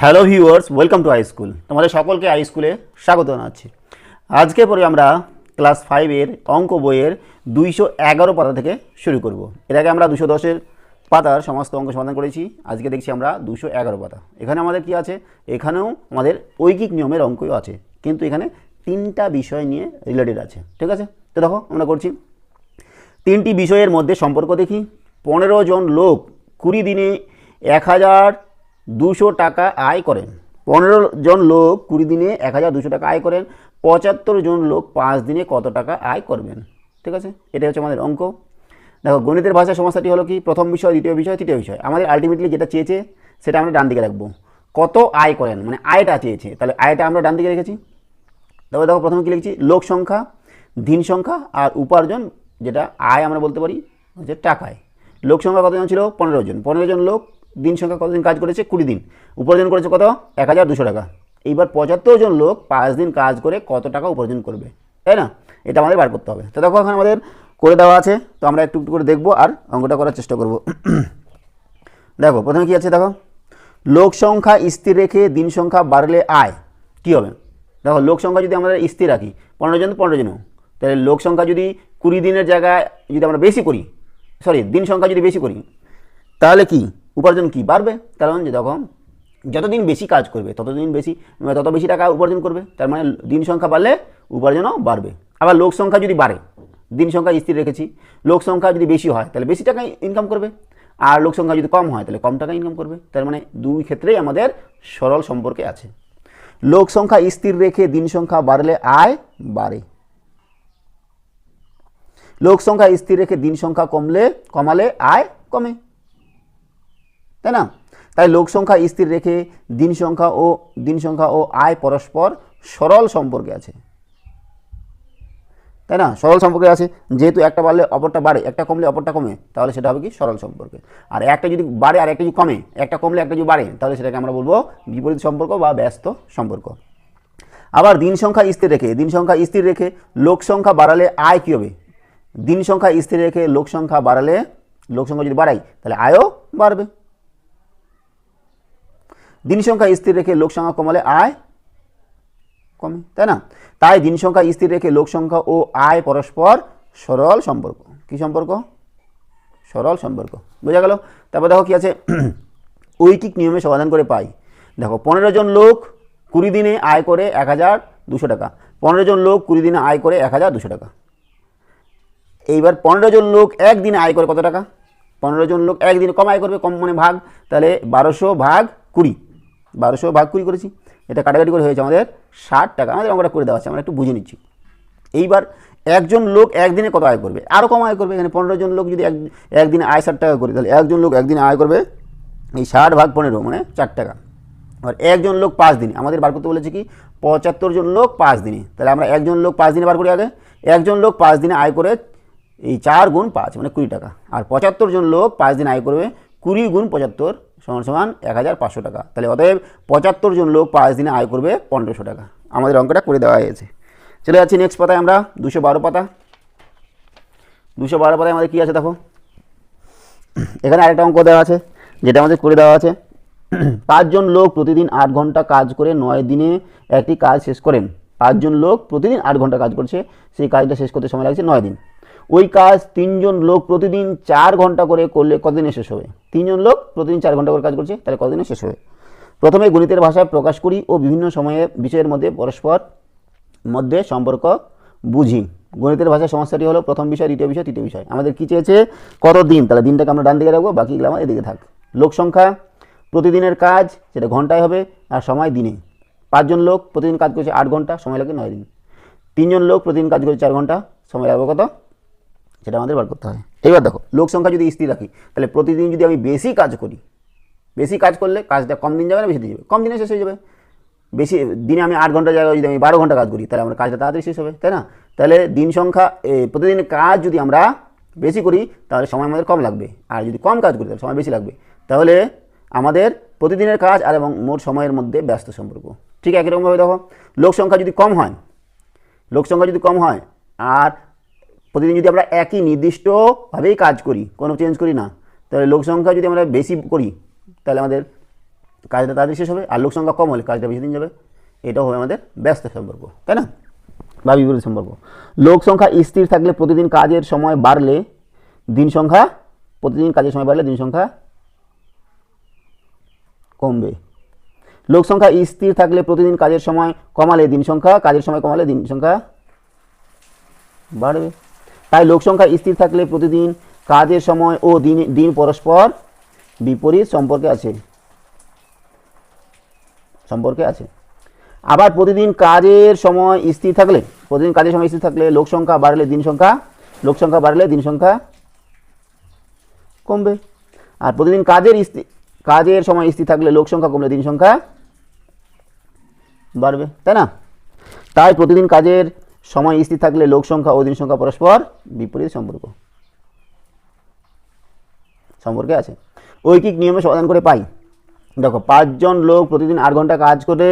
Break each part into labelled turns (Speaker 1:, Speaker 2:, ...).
Speaker 1: Hello viewers, welcome to high school তোমাদের সকলকে high স্কুলে স্বাগত জানাচ্ছি। আজকে পরে আমরা ক্লাস ফাইভের অঙ্ক বইয়ের দুইশো এগারো পাতা থেকে শুরু করব। এর আগে আমরা দুশো দশের পাতার সমস্ত অঙ্ক সমাধান করেছি। আজকে দেখছি আমরা দুশো এগারো পাতা। এখানে আমাদের কি আছে? এখানেও আমাদের ঐকিক নিয়মের অঙ্কও আছে। কিন্তু এখানে তিনটা বিষয় নিয়ে রিলেটেড আছে। ঠিক আছে? তো দেখো, আমরা করছি। তিনটি বিষয়ের মধ্যে সম্পর্ক দেখি। পনেরো জন লোক কুড়ি দিনে এক হাজার দুশো টাকা আয় করেন। পনেরো জন লোক কুড়ি দিনে এক হাজার দুশো টাকা আয় করেন। পঁচাত্তর জন লোক পাঁচ দিনে কত টাকা আয় করবেন? ঠিক আছে? এটা হচ্ছে আমাদের অঙ্ক। দেখো, গণিতের ভাষা সমস্যাটি হলো কি? প্রথম বিষয়, দ্বিতীয় বিষয়, তৃতীয় বিষয়। আমাদের আলটিমেটলি যেটা চেয়েছে, সেটা আমরা ডান দিকে রাখব। কত আয় করেন? মানে আয়টা চেয়েছে। তাহলে আয়টা আমরা ডান দিকে রেখেছি। তবে দেখো, প্রথমে কী লিখছি? লোক সংখ্যা দিন সংখ্যা আর উপার্জন, যেটা আয় আমরা বলতে পারি, হচ্ছে টাকায়। লোক সংখ্যা কতজন ছিল? পনেরো জন। পনেরো জন লোক দিন সংখ্যা কতদিন কাজ করেছে? কুড়ি দিন। উপার্জন করেছে কত? এক হাজার দুশো টাকা। এইবার পঁচাত্তর জন লোক পাঁচ দিন কাজ করে কত টাকা উপার্জন করবে। তাই না? এটা আমাদের বার করতে হবে। তো দেখো এখন আমাদের করে দেওয়া আছে। তো আমরা একটু একটু করে দেখব আর অঙ্কটা করার চেষ্টা করব। দেখো, প্রথমে কি আছে দেখো? লোক সংখ্যা স্থির রেখে দিন সংখ্যা বাড়লে আয়। কী হবে? দেখো, লোক সংখ্যা যদি আমরা স্থির রাখি, পনেরো জন পনেরো জন তাহলে লোক সংখ্যা যদি কুড়ি দিনের জায়গায় যদি আমরা বেশি করি সরি দিন সংখ্যা যদি বেশি করি, তাহলে কি? উপার্জন কি বাড়বে? কারণ যে দেখো, যতদিন বেশি কাজ করবে, ততদিন বেশি তত বেশি টাকা উপার্জন করবে, তার মানে দিন সংখ্যা বাড়লে উপার্জনও বাড়বে। আবার লোক সংখ্যা যদি বাড়ে, দিন সংখ্যা স্থির রেখেছি, লোক সংখ্যা যদি বেশি হয়, তাহলে বেশি টাকা ইনকাম করবে। আর লোক সংখ্যা যদি কম হয়, তাহলে কম টাকা ইনকাম করবে। তার মানে দুই ক্ষেত্রেই আমাদের সরল সম্পর্কে আছে। লোক সংখ্যা স্থির রেখে দিন সংখ্যা বাড়লে আয় বাড়ে। লোক সংখ্যা স্থির রেখে দিন সংখ্যা কমলে, কমালে আয় কমে। তাই না? তাই লোক সংখ্যা স্থির রেখে দিন সংখ্যা ও দিন সংখ্যা ও আয় পরস্পর সরল সম্পর্কে আছে। তাই না? সরল সম্পর্কে আছে। যেহেতু একটা বাড়লে অপরটা বাড়ে, একটা কমলে অপরটা কমে, তাহলে সেটা হবে কি? সরল সম্পর্কে। আর একটা যদি বাড়ে আর একটা যদি কমে, একটা কমলে একটা যদি বাড়ে, তাহলে সেটাকে আমরা বলব বিপরীত সম্পর্ক বা ব্যস্ত সম্পর্ক। আবার দিন সংখ্যা স্থির রেখে, দিন সংখ্যা স্থির রেখে লোক সংখ্যা বাড়ালে আয় কী হবে? দিন সংখ্যা স্থির রেখে লোক সংখ্যা বাড়ালে, লোক সংখ্যা যদি বাড়াই, তাহলে আয়ও বাড়বে। দিন সংখ্যা স্থির রেখে লোক সংখ্যা কমালে আয় কমে, তাই না? তাই দিন সংখ্যা স্থির রেখে লোক সংখ্যা ও আয় পরস্পর সরল সম্পর্ক। কি সম্পর্ক? সরল সম্পর্ক। বোঝা গেল? তারপর দেখো কি আছে? ঐকিক নিয়মে সমাধান করে পাই। দেখো, পনেরো জন লোক কুড়ি দিনে আয় করে এক হাজার দুশো টাকা। পনেরো জন লোক কুড়ি দিনে আয় করে এক হাজার দুশো টাকা। এইবার পনেরো জন লোক একদিনে আয় করে কত টাকা? পনেরো জন লোক একদিনে কম আয় করবে, কম মানে ভাগ। তাহলে বারোশো ভাগ কুড়ি। বারোশো ভাগ কুড়ি করেছি। এটা কাটাকাটি করে হয়েছে আমাদের ষাট টাকা। আমাদের অঙ্কটা করে দেওয়া আছে, আমরা একটু বুঝে নিচ্ছি। এইবার একজন লোক একদিনে কত আয় করবে? আরও কম আয় করবে, এখানে পনেরো জন লোক যদি এক, একদিনে আয় ষাট টাকা করে, তাহলে একজন লোক একদিনে আয় করবে এই ষাট ভাগ পনেরো মানে চার টাকা। আর একজন লোক পাঁচ দিনে, আমাদের বার করতে বলেছে কি, পঁচাত্তর জন লোক পাঁচ দিনে। তাহলে আমরা একজন লোক পাঁচ দিনে বার করি আগে। একজন লোক পাঁচ দিনে আয় করে এই চার গুণ পাঁচ মানে কুড়ি টাকা। আর পঁচাত্তর জন লোক পাঁচ দিন আয় করবে কুড়ি গুণ পঁচাত্তর সমান সমান এক হাজার পাঁচশো টাকা। তাহলে অতএব পঁচাত্তর জন লোক পাঁচ দিনে আয় করবে পনেরোশো টাকা। আমাদের অঙ্কটা করে দেওয়া হয়েছে। চলে যাচ্ছি নেক্সট পাতায় আমরা, দুশো বারো পাতা। দুশো বারো পাতায় আমাদের কী আছে দেখো? এখানে আরেকটা অঙ্ক দেওয়া আছে, যেটা আমাদের করে দেওয়া আছে। পাঁচজন লোক প্রতিদিন আট ঘণ্টা কাজ করে নয় দিনে একটি কাজ শেষ করেন। পাঁচজন লোক প্রতিদিন আট ঘণ্টা কাজ করছে, সেই কাজটা শেষ করতে সময় লাগছে নয় দিন। ওই কাজ তিনজন লোক প্রতিদিন চার ঘণ্টা করে করলে কতদিনে শেষ হবে? তিনজন লোক প্রতিদিন চার ঘণ্টা করে কাজ করছে, তাহলে কতদিনে শেষ হবে? প্রথমে গণিতের ভাষায় প্রকাশ করি ও বিভিন্ন সময়ে বিষয়ের মধ্যে পরস্পর মধ্যে সম্পর্ক বুঝি। গণিতের ভাষায় সমস্যাটি হলো প্রথম বিষয়, দ্বিতীয় বিষয়, তৃতীয় বিষয়। আমাদের কী চেয়েছে? কত দিন? তাহলে দিনটাকে আমরা ডান দিকে রাখব বাকিগুলো আমার এদিকে থাক। লোক সংখ্যা, প্রতিদিনের কাজ সেটা ঘন্টায় হবে আর সময় দিনে। পাঁচজন লোক প্রতিদিন কাজ করছে আট ঘণ্টা, সময় লাগে নয় দিন। তিনজন লোক প্রতিদিন কাজ করছে চার ঘণ্টা, সময় লাগবে কত? সেটা আমাদের বার করতে হয়। এবার দেখো, লোক সংখ্যা যদি স্থির রাখি, তাহলে প্রতিদিন যদি আমি বেশি কাজ করি, বেশি কাজ করলে কাজটা কম দিন যাবে না বেশি দিন যাবে? কম দিনে শেষ হয়ে যাবে। বেশি, দিনে আমি আট ঘণ্টা জায়গায় যদি আমি বারো ঘণ্টা কাজ করি, তাহলে আমার কাজটা তাড়াতাড়ি শেষ হবে, তাই না? তাহলে দিন সংখ্যা প্রতিদিনের কাজ যদি আমরা বেশি করি, তাহলে সময় আমাদের কম লাগবে। আর যদি কম কাজ করি, তাহলে সময় বেশি লাগবে। তাহলে আমাদের প্রতিদিনের কাজ আর এবং মোট সময়ের মধ্যে ব্যস্ত সম্পর্ক। ঠিক একই রকমভাবে দেখো, লোক সংখ্যা যদি কম হয়, লোক সংখ্যা যদি কম হয়, আর প্রতিদিন যদি আমরা একই নির্দিষ্টভাবেই কাজ করি, কোনো চেঞ্জ করি না, তাহলে লোক সংখ্যা যদি আমরা বেশি করি, তাহলে আমাদের কাজটা তাড়াতাড়ি শেষ হবে, আর লোক সংখ্যা কম হলে কাজটা বেশি দিন যাবে। এটাও হবে আমাদের ব্যস্ত সম্পর্ক, তাই না? বা বিপরীত সম্পর্ক। লোক সংখ্যা স্থির থাকলে প্রতিদিন কাজের সময় বাড়লে, দিন সংখ্যা, প্রতিদিন কাজের সময় বাড়লে দিন সংখ্যা কমবে। লোক সংখ্যা স্থির থাকলে প্রতিদিন কাজের সময় কমালে দিন সংখ্যা, কাজের সময় কমালে দিন সংখ্যা বাড়বে। তাই লোক সংখ্যা স্থির থাকলে প্রতিদিন কাজের সময় ও দিন দিন পরস্পর বিপরীত সম্পর্কে আছে। সম্পর্কে আছে। আবার প্রতিদিন কাজের সময় স্থির থাকলে, প্রতিদিন কাজের সময় স্থির থাকলে লোক সংখ্যা বাড়লে দিন সংখ্যা, লোক সংখ্যা বাড়লে দিন সংখ্যা কমবে। আর প্রতিদিন কাজের স্থির কাজের সময় স্থির থাকলে লোক সংখ্যা কমলে দিন সংখ্যা বাড়বে, তাই না? তাই প্রতিদিন কাজের সময় স্থির থাকলে লোক সংখ্যা ও দিন সংখ্যা পরস্পর বিপরীত সম্পর্ক। সম্পর্কে আছে। ঐকিক নিয়মে সমাধান করে পাই। দেখো, পাঁচজন লোক প্রতিদিন আট ঘণ্টা কাজ করে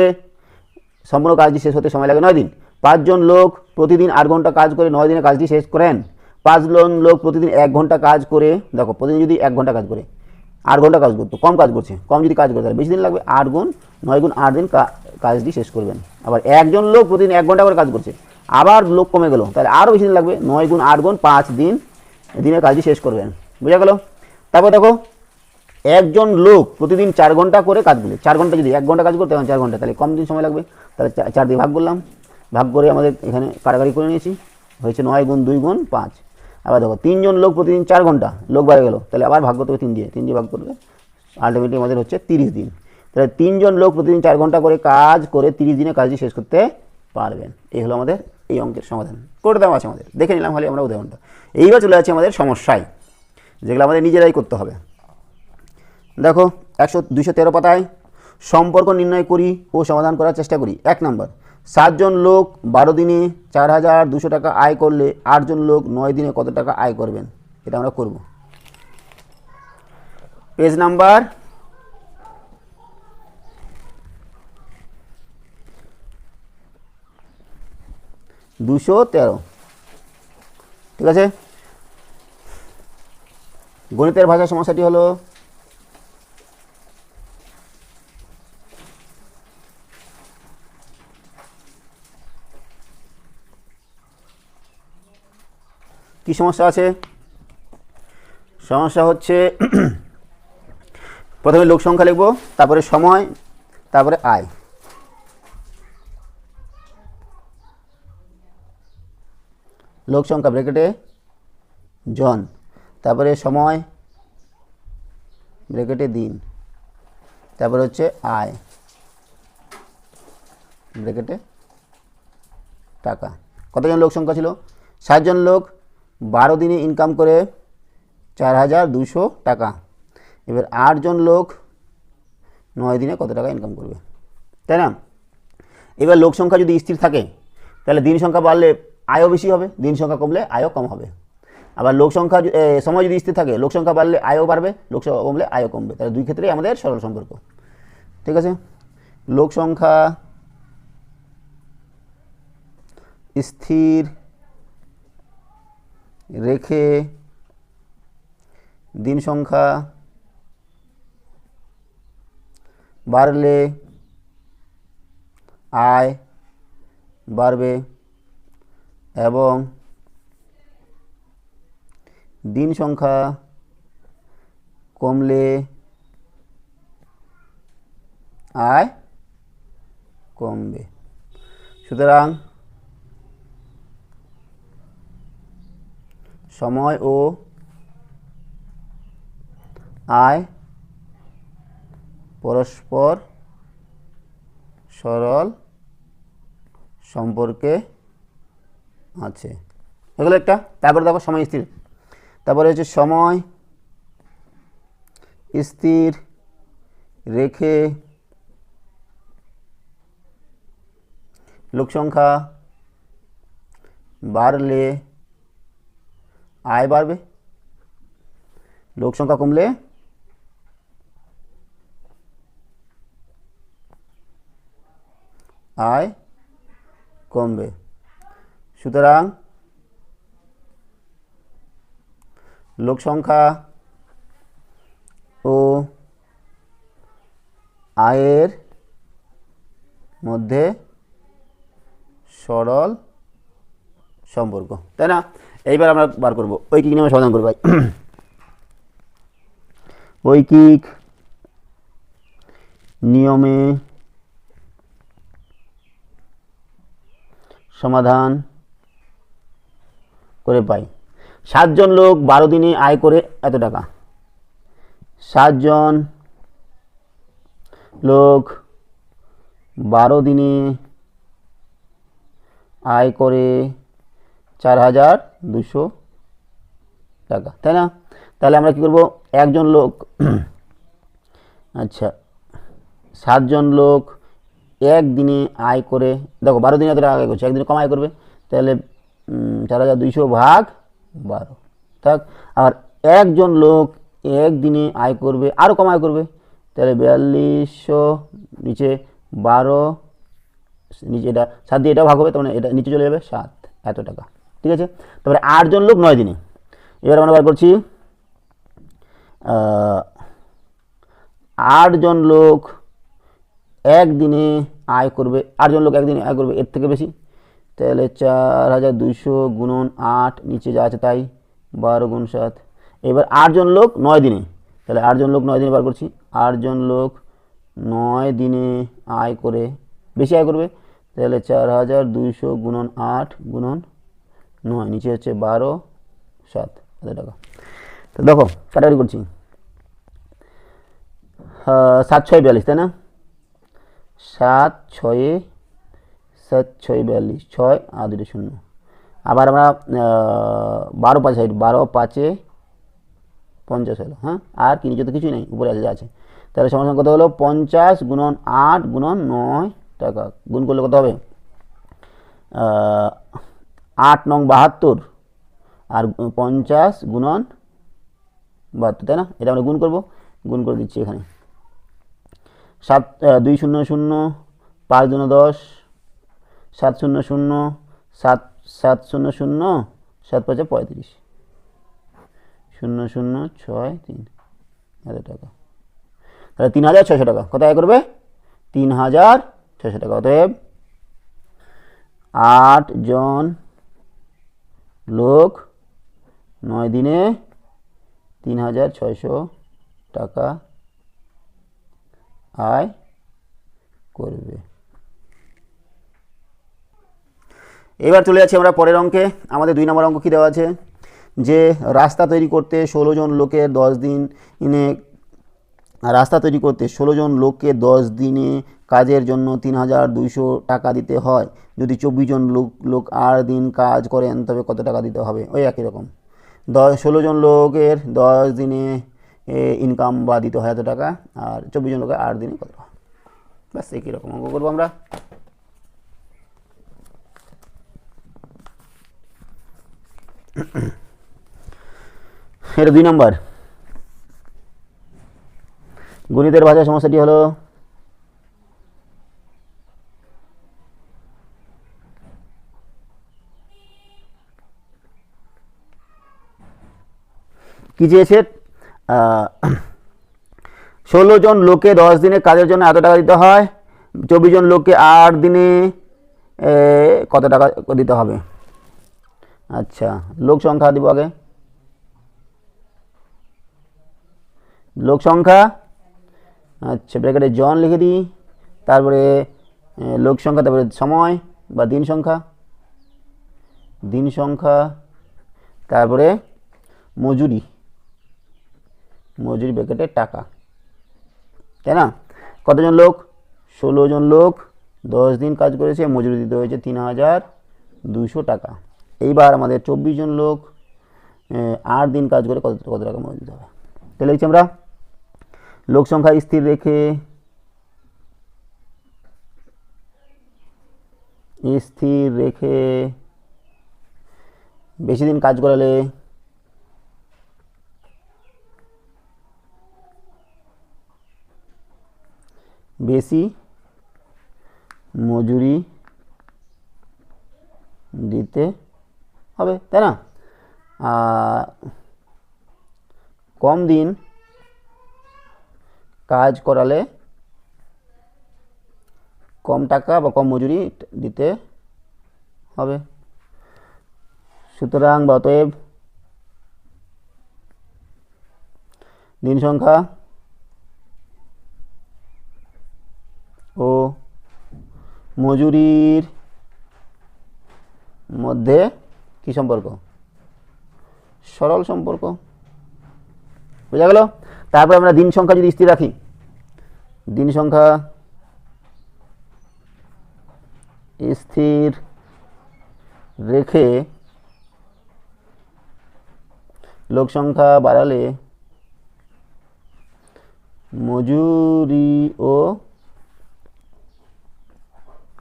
Speaker 1: সম্পূর্ণ কাজটি শেষ হতে সময় লাগে নয় দিন। পাঁচজন লোক প্রতিদিন আট ঘণ্টা কাজ করে নয় দিনে কাজটি শেষ করেন। পাঁচজন লোক প্রতিদিন এক ঘণ্টা কাজ করে, দেখো, প্রতিদিন যদি এক ঘণ্টা কাজ করে, আট ঘণ্টা কাজ করতো, কম কাজ করছে, কম যদি কাজ করে, তাহলে বেশি দিন লাগবে, আট গুণ, নয় গুণ আট দিন কাজটি শেষ করবেন। আবার একজন লোক প্রতিদিন এক ঘণ্টা করে কাজ করছে আবার লোক কমে গেল। তাহলে আরও বেশি দিন লাগবে, নয় গুণ আট গুণ পাঁচ দিন। দিনের কাজটি শেষ করবেন। বুঝা গেল? তারপর দেখো, একজন লোক প্রতিদিন চার ঘণ্টা করে কাজ করলে চার ঘণ্টা যদি এক ঘণ্টা কাজ করতে এখন চার ঘণ্টা। তাহলে কম দিন সময় লাগবে। তাহলে চার দিয়ে ভাগ করলাম। ভাগ করে আমাদের এখানে কাটাকাটি করে নিয়েছি। হয়েছে নয় গুণ দুই গুণ পাঁচ। আবার দেখো, তিনজন লোক প্রতিদিন চার ঘণ্টা। লোক বাড়ে গেল। তাহলে আবার ভাগ করতে হবে তিন দিয়ে। তিন দিয়ে ভাগ করলে আলটিমেটলি আমাদের হচ্ছে তিরিশ দিন। তাহলে তিনজন লোক প্রতিদিন চার ঘণ্টা করে কাজ করে তিরিশ দিনে কাজটি শেষ করতে পারবেন। এই হলো আমাদের এই অঙ্কের সমাধান। করে দেওয়া আছে আমাদের। দেখে নিলাম হলে আমরা উদাহরণটা। এইবার চলে আছে আমাদের সমস্যায়, যেগুলো আমাদের নিজেরাই করতে হবে। দেখো, একশো দুশো তেরো পাতায় সম্পর্ক নির্ণয় করি ও সমাধান করার চেষ্টা করি। এক নম্বর, সাতজন লোক বারো দিনে চার হাজার দুশো টাকা আয় করলে আটজন লোক নয় দিনে কত টাকা আয় করবেন? এটা আমরা করব। পেজ নাম্বার দুশো তেরো। ঠিক আছে? গণিতের ভাষার সমস্যাটি হলো, কি সমস্যা আছে? সমস্যা হচ্ছে, প্রথমে লোক সংখ্যা লিখব, তারপরে সময়, তারপরে আয়। লোক সংখ্যা ব্রেকেটে জন, তারপরে সময় ব্রেকেটে দিন, তারপরে হচ্ছে আয় ব্রেকেটে টাকা। কতজন লোক সংখ্যা ছিল? ষাটজন লোক বারো দিনে ইনকাম করে চার হাজার দুশো টাকা। এবার আটজন লোক নয় দিনে কত টাকা ইনকাম করবে? তাই না? এবার লোক সংখ্যা যদি স্থির থাকে, তাহলে দিন সংখ্যা বাড়লে আয়ও বেশি হবে, দিন সংখ্যা কমলে আয়ও কম হবে। আবার লোক সংখ্যা সময় যদি স্থির থাকে, লোক সংখ্যা বাড়লে আয়ও বাড়বে, লোক সংখ্যা কমলে আয়ও কমবে। তাহলে দুই ক্ষেত্রেই আমাদের সরল সম্পর্ক। ঠিক আছে? লোক সংখ্যা স্থির রেখে দিন সংখ্যা বাড়লে আয় বাড়বে। এবং দিন সংখ্যা কমলে আয় কমবে। সুতরাং সময় ও আয় পরস্পর সরল সম্পর্কে আছে। এগুলো একটা, তারপরে দেখো সময় স্থির। তারপরে হচ্ছে সময় স্থির রেখে লোক সংখ্যা বাড়লে আয় বাড়বে। লোক সংখ্যা কমলে আয় কমবে। সুতরাং লোক সংখ্যা ও আয়ের মধ্যে সরল সম্পর্ক, তাই না? এইবার আমরা বার করব। ঐকিক নিয়মে সমাধান করব ভাই। ঐকিক নিয়মে সমাধান করে পাই। সাতজন লোক বারো দিনে আয় করে এত টাকা। সাতজন লোক বারো দিনে আয় করে চার হাজার দুশো টাকা, তাই না? তাহলে আমরা কী করব? একজন লোক আচ্ছা সাতজন লোক একদিনে আয় করে, দেখো, বারো দিনে এত টাকা আয় করছে, একদিনে কম আয় করবে, তাহলে চার হাজার দুইশো ভাগ বারো। থাক, আর একজন লোক একদিনে আয় করবে আরও কম আয় করবে। তাহলে বিয়াল্লিশশো নিচে বারো, নিচে এটা সাত দিয়ে এটাও ভাগ হবে, তার মানে এটা নিচে চলে যাবে সাত, এত টাকা। ঠিক আছে? তারপরে আটজন লোক নয় দিনে। এবার আমরা বার করছি আটজন লোক একদিনে আয় করবে, আটজন লোক একদিনে আয় করবে, এর থেকে বেশি। তাহলে চার হাজার দুইশো গুণন আট নিচে যা আছে তাই বারো গুণ সাত। এবার আটজন লোক নয় দিনে। তাহলে আটজন লোক নয় দিনে বার করছি। আটজন লোক নয় দিনে আয় করে বেশি আয় করবে। তাহলে চার হাজার দুইশো গুণন আট গুণন নয়, নিচে হচ্ছে বারো, সাত হাজার টাকা। তো দেখো কাটাকাটি করছি। সাত, ছয়, বিয়াল্লিশ, তাই না? সাত, ছয়ে সাত, ছয়, বিয়াল্লিশ, ছয়, আর দুটো শূন্য। আবার আমরা বারো পাঁচ সাইড বারো পাঁচে পঞ্চাশ হলো হ্যাঁ? আর কি তো কিছুই নেই, উপরে আছে, যা আছে। তাহলে সমান কত হলো? পঞ্চাশ গুণন আট গুণন নয় টাকা। গুণ করলে কত হবে? আট নং বাহাত্তর। আর পঞ্চাশ গুণন বাহাত্তর, তাই না? এটা আমরা গুণ করব। গুণ করে দিচ্ছি এখানে। সাত দুই শূন্য শূন্য, পাঁচ দুন দশ সাত শূন্য শূন্য, সাত সাত শূন্য শূন্য, সাত পাঁচে পঁয়ত্রিশ। শূন্য শূন্য ছয় তিন। হাজার টাকা। তাহলে তিন হাজার ছয়শো টাকা। কত আয় করবে? তিন হাজার ছয়শো টাকা। অতএব আট জন লোক নয় দিনে তিন হাজার ছয়শো টাকা আয় করবে। এবার চলে যাচ্ছি আমরা পরের অঙ্কে। আমাদের দুই নম্বর অঙ্ক কী দেওয়া আছে? যে রাস্তা তৈরি করতে ষোলো জন লোকের দশ দিন ইনে রাস্তা তৈরি করতে ষোলো জন লোককে দশ দিনে কাজের জন্য তিন হাজার দুইশো টাকা দিতে হয়। যদি চব্বিশ জন লোক লোক আর দিন কাজ করেন, তবে কত টাকা দিতে হবে? ওই একই রকম। দশ ষোলো জন লোকের দশ দিনে ইনকাম বা দিতে হয় এত টাকা, আর চব্বিশ জন লোকের আট দিনে কত ব্যাস, একই রকম অঙ্ক করব আমরা। এটা দুই নম্বর। গণিতের ভাষায় সমস্যাটি হলো, কি চেয়েছে? ষোলো জন লোকে দশ দিনে কাজের জন্য এত টাকা দিতে হয়, চব্বিশ জন লোককে আট দিনে কত টাকা দিতে হবে? আচ্ছা লোক সংখ্যা দিব আগে। লোক সংখ্যা আচ্ছা ব্র্যাকেটে জন লিখে দিই। তারপরে লোক সংখ্যা, তারপরে সময় বা দিন সংখ্যা। দিন সংখ্যা, তারপরে মজুরি। মজুরি ব্র্যাকেটে টাকা। তাই না? কতজন লোক? ষোলো জন লোক। দশ দিন কাজ করেছে, মজুরি দিতে হয়েছে তিন হাজার দুশো টাকা। এইবার আমাদের চব্বিশ জন লোক আট দিন কাজ করে কত কত টাকা মজুরি দিতে হবে। তাহলে লিখছি আমরা, লোক সংখ্যা স্থির রেখে স্থির রেখে বেশি দিন কাজ করালে বেশি মজুরি দিতে হবে, তাই না? কম দিন কাজ করালে কম টাকা বা কম মজুরি দিতে হবে। সুতরাং অতএব দিন সংখ্যা ও মজুরির মধ্যে কি সম্পর্ক? সরল সম্পর্ক। বোঝা গেল? তারপর আমরা দিন সংখ্যা যদি স্থির রাখি, দিন সংখ্যা স্থির রেখে লোক সংখ্যা বাড়ালে মজুরিও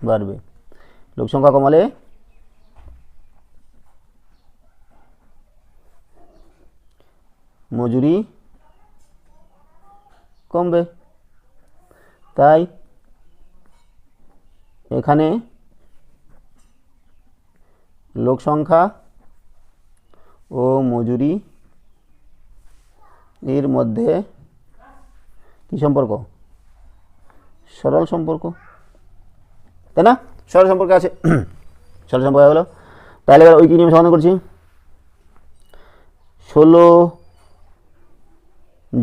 Speaker 1: বাড়বে। লোক সংখ্যা কমালে মজুরি কমবে। তাই এখানে লোক সংখ্যা ও মজুরি এর মধ্যে কি সম্পর্ক? সরল সম্পর্ক। তাই না? সরল সম্পর্ক আছে। সরল সম্পর্ক গেলো। তাহলে এবার ওই কি নিয়ম সমাধান করছি? ষোলো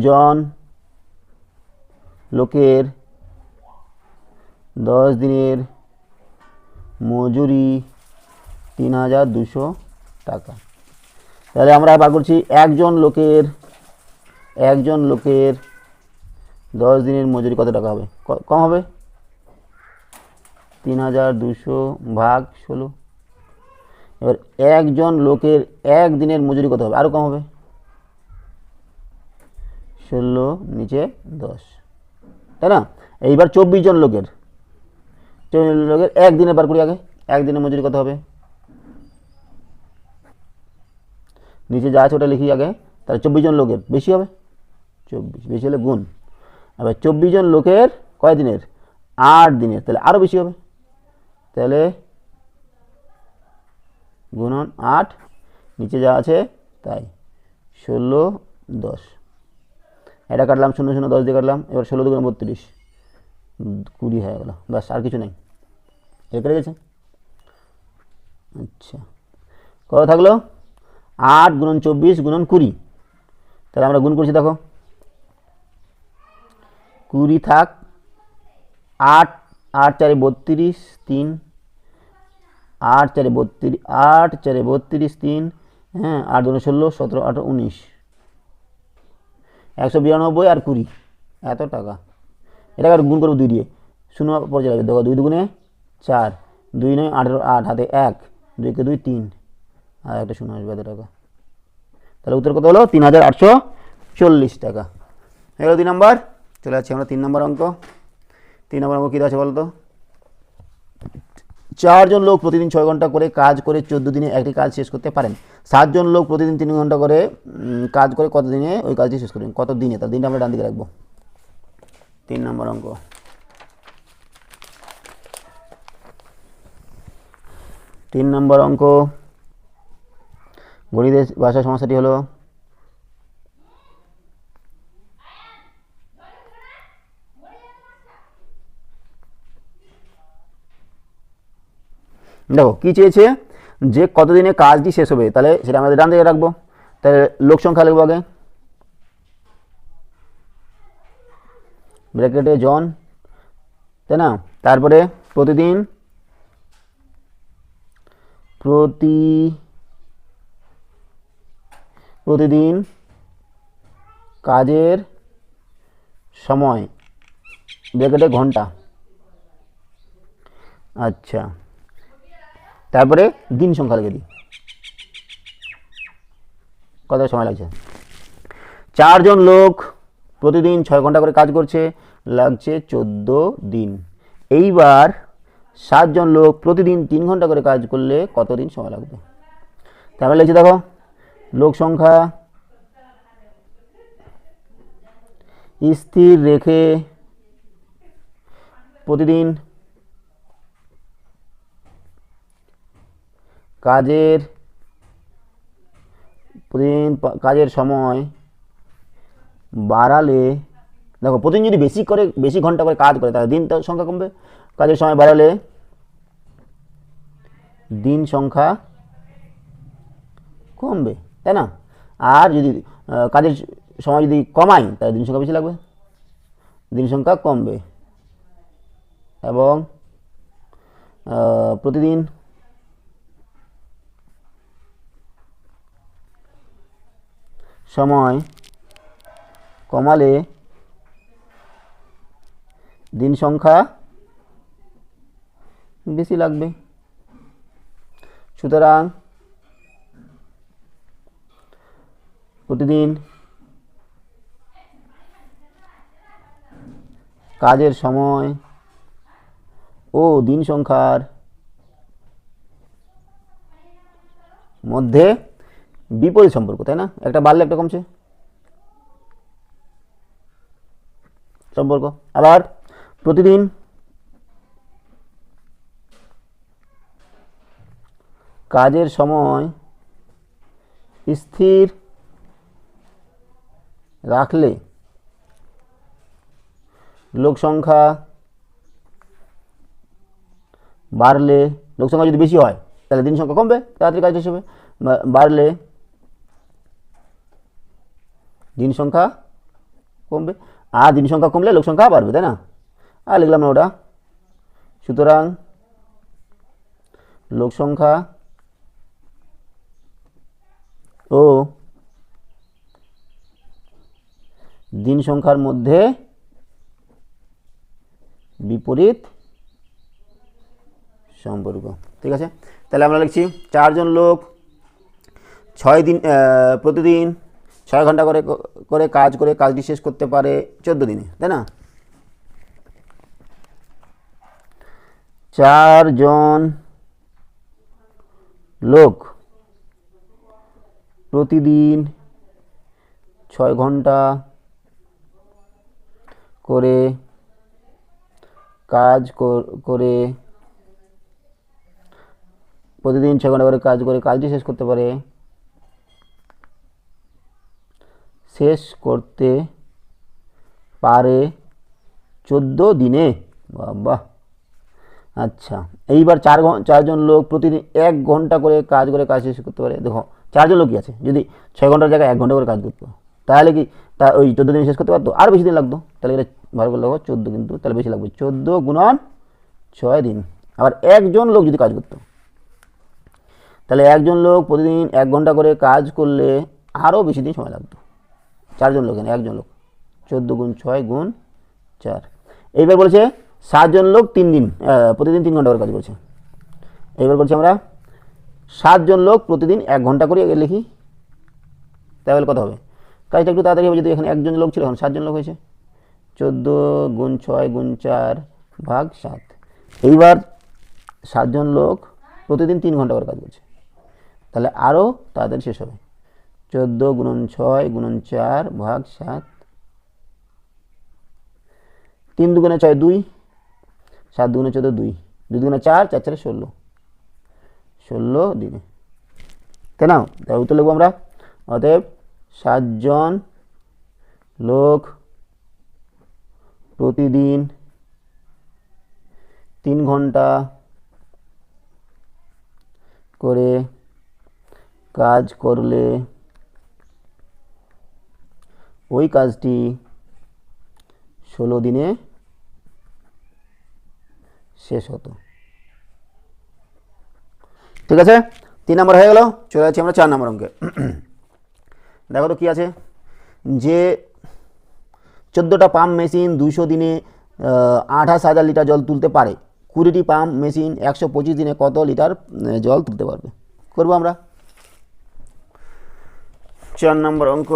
Speaker 1: জন লোকের দশ দিনের মজুরি তিন হাজার দুশো টাকা। তাহলে আমরা বার করছি একজন লোকের একজন লোকের দশ দিনের মজুরি কত টাকা হবে? কম হবে? তিন হাজার দুশো ভাগ ষোলো। এবার একজন লোকের এক দিনের মজুরি কত হবে? আরও কম হবে? ষোলো, নিচে দশ। তাই না? এইবার চব্বিশ জন লোকের। চব্বিশ জন লোকের একদিনে বার করি আগে। একদিনের মজুরি কত হবে? নিচে যা আছে ওটা লিখি আগে। তাহলে চব্বিশ জন লোকের। বেশি হবে? চব্বিশ। বেশি হলে গুণ। এবার চব্বিশ জন লোকের কয় দিনের? আট দিনের। তাহলে আরও বেশি হবে। তাহলে গুণন আট। নিচে যা আছে তাই। ষোলো, দশ। এটা কাটলাম শূন্য শূন্য দশ দিয়ে কাটলাম, এবার ষোলো দুগুণ বত্রিশ। কুড়ি হয়ে গেল, ব্যাস, আর কিছু নেই। এটা কেটে গেছে? আচ্ছা। কত থাকল? আট গুণন চব্বিশ গুণন কুড়ি। তাহলে আমরা গুণ করছি, দেখো। কুড়ি থাক, আট আট চারে বত্রিশ, তিন, আট চারে বত্রিশ, আট চারে বত্রিশ, তিন হ্যাঁ আট দুটো ষোলো, সতেরো, আঠারো, উনিশ। একশো বিরানব্বই আর কুড়ি। এত টাকা। এটাকে আর গুণ করব দুই দিয়ে? শূন্য পর্যায়ে লাগবে দেখো, দুই দুগুণে চার, দুই নয় আঠেরো, আট হাতে এক দুইকে দুই তিন। আর একটা শূন্য আসবে, এত টাকা। তাহলে উত্তর কত হলো? তিন হাজার আটশো চল্লিশ টাকা। এগুলো দুই নম্বর। চলে যাচ্ছি আমরা তিন নম্বর অঙ্ক। তিন নম্বর অঙ্ক কী আছে বলতো? চারজন লোক প্রতিদিন ছয় ঘণ্টা করে কাজ করে চোদ্দ দিনে একটি কাজ শেষ করতে পারেন। সাতজন লোক প্রতিদিন তিন ঘণ্টা করে কাজ করে কত দিনে ওই কাজটি শেষ করবেন? কত দিনে? তার দিনটা আমরা ডান দিকে রাখব। তিন নম্বর অঙ্ক। তিন নম্বর অঙ্ক। গণিতের ভাষা সমস্যাটি হলো দেখো, কী চেয়েছে? যে কতদিনে কাজটি শেষ হবে, তাহলে সেটা আমাদের ডান দিকে রাখব। তাহলে লোক সংখ্যা লিখব আগে। ব্র্যাকেটে জন, তাই না? তারপরে প্রতিদিন, প্রতি, প্রতিদিন কাজের সময় ব্র্যাকেটে ঘণ্টা। আচ্ছা। তারপরে দিন সংখ্যা লিখে দিই। কত সময় লাগছে? চারজন লোক প্রতিদিন ছয় ঘণ্টা করে কাজ করছে, লাগছে চোদ্দ দিন। এইবার সাতজন লোক প্রতিদিন তিন ঘণ্টা করে কাজ করলে কত দিন সময় লাগবে? তারপরে লিখছি দেখো, লোক সংখ্যা স্থির রেখে প্রতিদিন কাজের প্রতিদিন কাজের সময় বাড়ালে, দেখো, প্রতিদিন যদি বেশি করে, বেশি ঘণ্টা করে কাজ করে, তাহলে দিন সংখ্যা কমবে। কাজের সময় বাড়ালে দিন সংখ্যা কমবে, তাই না? আর যদি কাজের সময় যদি কমাই, তাহলে দিন সংখ্যা বেশি লাগবে। দিন সংখ্যা কমবে। এবং প্রতিদিন সময় কমালে দিন সংখ্যা বেশি লাগবে। সুতরাং প্রতিদিন কাজের সময় ও দিন সংখ্যার মধ্যে বিপরীত সম্পর্ক, তাই না? একটা বাড়লে একটা কমছে। সম্পর্ক। আবার প্রতিদিন কাজের সময় স্থির রাখলে লোক সংখ্যা বাড়লে, লোক সংখ্যা যদি বেশি হয়, তাহলে দিন সংখ্যা কমবে, তাড়াতাড়ি কাজ শেষ হবে। বা- বাড়লে দিন সংখ্যা কমবে। আর দিন সংখ্যা কমলে লোক সংখ্যা বাড়বে, তাই না? আর লিখলাম না ওটা। সুতরাং লোক সংখ্যা ও দিন সংখ্যার মধ্যে বিপরীত সম্পর্ক। ঠিক আছে? তাহলে আমরা লিখছি চারজন লোক, ছয় দিন প্রতিদিন ছয় ঘণ্টা করে করে কাজ করে কাজটি শেষ করতে পারে চোদ্দ দিনে, তাই না? চারজন লোক প্রতিদিন ছয় ঘণ্টা করে কাজ কর- প্রতিদিন ছয় ঘণ্টা করে কাজ করে কাজটি শেষ করতে পারে শেষ করতে পারে চোদ্দ দিনে। বাবা। আচ্ছা এইবার চার চারজন লোক প্রতিদিন এক ঘণ্টা করে কাজ করে কাজ শেষ করতে পারে। দেখো, চারজন লোকই আছে। যদি ছয় ঘণ্টার জায়গায় এক ঘণ্টা করে কাজ করতো, তাহলে কি তা ওই চোদ্দ দিন শেষ করতে পারতো? আর বেশি দিন লাগতো। তাহলে এটা ভালো করে লাগো চোদ্দ, কিন্তু তাহলে বেশি লাগবে। চোদ্দ গুণন ছয় দিন। আবার একজন লোক যদি কাজ করতো, তাহলে একজন লোক প্রতিদিন এক ঘণ্টা করে কাজ করলে আরও বেশি দিন সময় লাগতো। চারজন লোক একজন লোক। চোদ্দ গুণ ছয় গুণ চার। এইবার বলেছে সাতজন লোক তিন দিন প্রতিদিন তিন ঘণ্টা করে কাজ করছে। এইবার বলছি আমরা, সাতজন লোক প্রতিদিন এক ঘণ্টা করে লিখি, তাহলে কত হবে? কাজটা একটু তাড়াতাড়ি হবে, যদি এখানে একজন লোক ছিল, এখন সাতজন লোক হয়েছে। চোদ্দ গুণ ছয় গুণ চার ভাগ সাত। এইবার সাতজন লোক প্রতিদিন তিন ঘণ্টা করে কাজ করছে। তাহলে আরও তাদের শেষ হবে। চোদ্দ গুণন ছয় গুণন চার ভাগ সাত। তিন দুগুণে ছয় দুই, সাত দুগুণে চোদ্দ দুই। দুই দুগুণে চার চার চারে ষোলো। ষোলো দিনে। তাই না তাই উত্তর লিখব আমরা। অতএব সাতজন লোক প্রতিদিন তিন ঘণ্টা করে কাজ করলে ওই কাজটি ষোলো দিনে শেষ হতো। ঠিক আছে? তিন নম্বর হয়ে গেল, চলে যাচ্ছি আমরা চার নম্বর অঙ্কে। দেখো তো কী আছে? যে চোদ্দোটা পাম্প মেশিন দুশো দিনে আঠাশ হাজার লিটার জল তুলতে পারে, কুড়িটি পাম্প মেশিন একশো পঁচিশ দিনে কত লিটার জল তুলতে পারবে? করব আমরা। চার নম্বর অঙ্ক।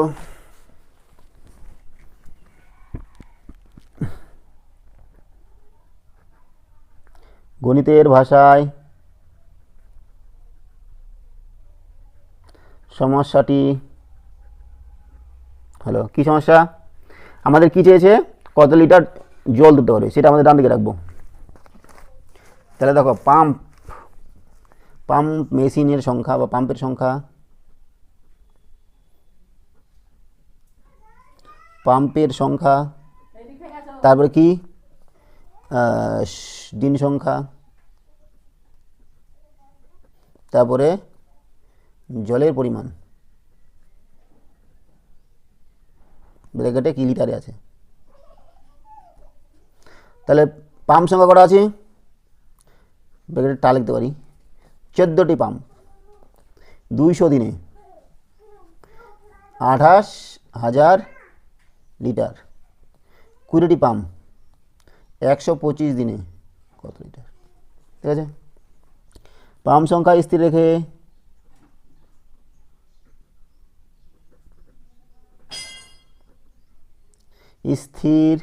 Speaker 1: গণিতের ভাষায় সমস্যাটি, হ্যালো, কী সমস্যা? আমাদের কী চেয়েছে? কত লিটার জল দিতে পারে সেটা আমাদের ডান দিকে রাখব। তাহলে দেখো পাম্প পাম্প মেশিনের সংখ্যা বা পাম্পের সংখ্যা পাম্পের সংখ্যা, তারপরে কি? দিন সংখ্যা, তারপরে জলের পরিমাণ। ব্র্যাকেটে কি লিটারে আছে? তাহলে পাম্প সংখ্যা কটা আছে? ব্র্যাকেটে টা লিখতে পারি। চোদ্দোটি পাম্প। দুইশো দিনে আঠাশ হাজার লিটার। কুড়িটি পাম্প। একশো পঁচিশ দিনে। কত লিটার? ঠিক আছে? পাম্প সংখ্যা স্থির রেখে স্থির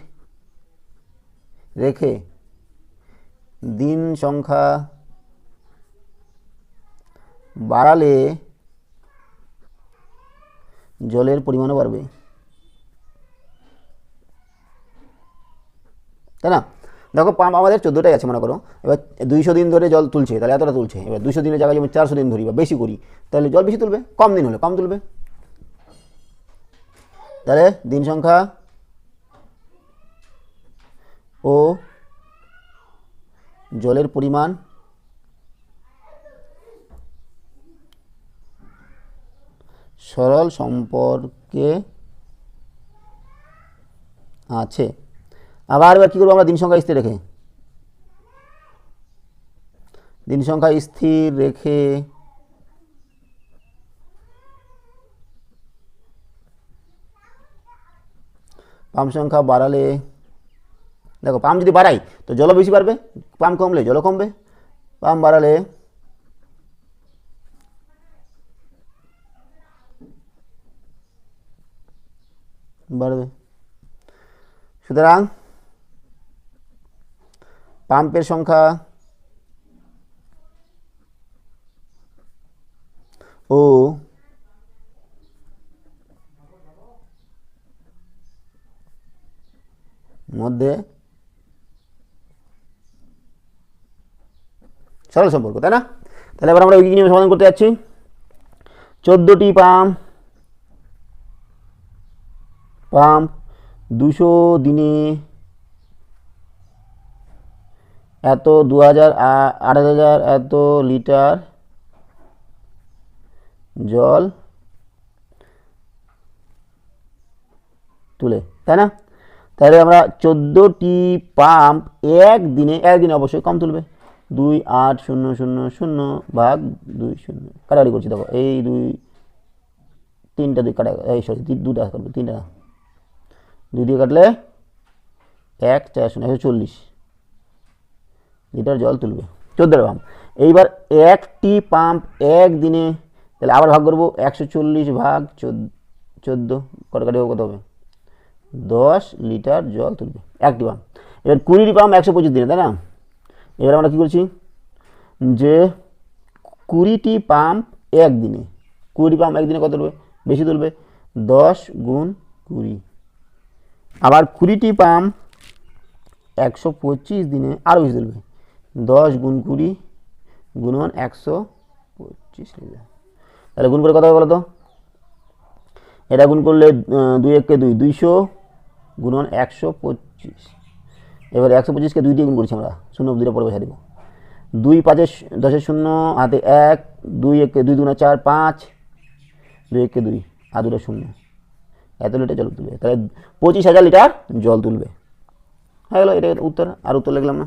Speaker 1: রেখে দিন সংখ্যা বাড়ালে জলের পরিমাণও বাড়বে। তাই না? দেখো পাম্প আমাদের চোদ্দোটাই আছে, মনে করো। এবার দুইশো দিন ধরে জল তুলছে, তাহলে এতটা তুলছে। এবার দুশো দিনের জায়গায় যেমন চারশো দিন ধরি বা বেশি করি, তাহলে জল বেশি তুলবে? কম দিন হলে কম তুলবে। তাহলে দিন সংখ্যা ও জলের পরিমাণ সরল সম্পর্কে আছে। আবার এবার কী করব আমরা? দিন সংখ্যা স্থির রেখে। দিন সংখ্যা স্থির রেখে পাম্প সংখ্যা বাড়ালে, দেখো পাম্প যদি বাড়াই, তো জলও বেশি বাড়বে পাম্প কমলে জলও কমবে। পাম্প বাড়ালে বাড়বে। সুতরাং পাম্পের সংখ্যা ও মধ্যে সরল সম্পর্ক, তাই না? তাহলে এবার আমরা ওই নিয়ম সমাধান করতে যাচ্ছি। চোদ্দোটি পাম্প পাম্প দুশো দিনে এত দু হাজার হাজার এত লিটার জল তুলে, তাই না? তাহলে আমরা চোদ্দোটি পাম্প এক দিনে একদিনে অবশ্যই কম তুলবে। দুই আট শূন্য শূন্য শূন্য ভাগ দুই শূন্য। কাটাকাটি করছি, দেখো, এই দুই, তিনটা দুই কাটা, এই সরি দুটা কাটবে, তিনটা। দুই দিয়ে কাটলে এক, চার, শূন্য, একশো চল্লিশ। লিটার জল তুলবে। চোদ্দোটা পাম্প এইবার একটি পাম্প এক দিনে তাহলে আবার ভাগ করব, একশো চল্লিশ ভাগ চোদ্দ কটাকাটি কত হবে? দশ লিটার জল তুলবে একটি পাম্প। এবার কুড়িটি পাম্প একশো পঁচিশ দিনে, তাই না? এবার আমরা কী করছি? যে কুড়িটি পাম্প একদিনে, কুড়ি পাম্প একদিনে কত তুলবে? বেশি তুলবে, দশ গুণ কুড়ি। আবার কুড়িটি পাম্প একশো পঁচিশ দিনে আরও বেশি তুলবে। দশ গুণ কুড়ি গুণন একশো পঁচিশ লিটার তাহলে গুণ করে কত হবে বলো তো? এটা গুণ করলে দুই এককে দুই, দুইশো গুণন একশো পঁচিশ। এবার একশো পঁচিশকে দুই দিয়ে গুণ করছি আমরা। শূন্য দুইটা পরে বসা দেবো। দুই পাঁচের দশের শূন্য, হাতে এক, দুই একে দুই দুগুণে চার, পাঁচ, দুই একে দুই, আর দুটো শূন্য। এত লিটার জল তুলবে। তাহলে পঁচিশ হাজার লিটার জল তুলবে। হয়ে গেলো এটা উত্তর, আর উত্তর লিখলাম না।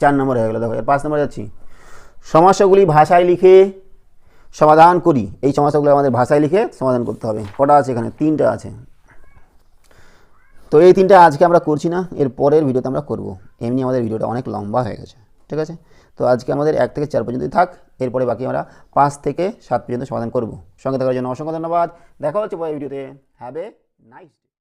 Speaker 1: চার নম্বর হয়ে গেলো, দেখো পাঁচ নম্বর যাচ্ছি। সমস্যাগুলি ভাষায় লিখে সমাধান করি। এই সমস্যাগুলো আমাদের ভাষায় লিখে সমাধান করতে হবে। কটা আছে এখানে? তিনটা আছে। তো এই তিনটা আজকে আমরা করছি না, এর পরের ভিডিওতে আমরা করব। এমনি আমাদের ভিডিওটা অনেক লম্বা হয়ে গেছে, ঠিক আছে? তো আজকে আমাদের এক থেকে চার পর্যন্তই থাক, এরপরে বাকি আমরা পাঁচ থেকে সাত পর্যন্ত সমাধান করব। সঙ্গে থাকার জন্য অসংখ্য ধন্যবাদ। দেখা হচ্ছে পরের ভিডিওতে। Have a nice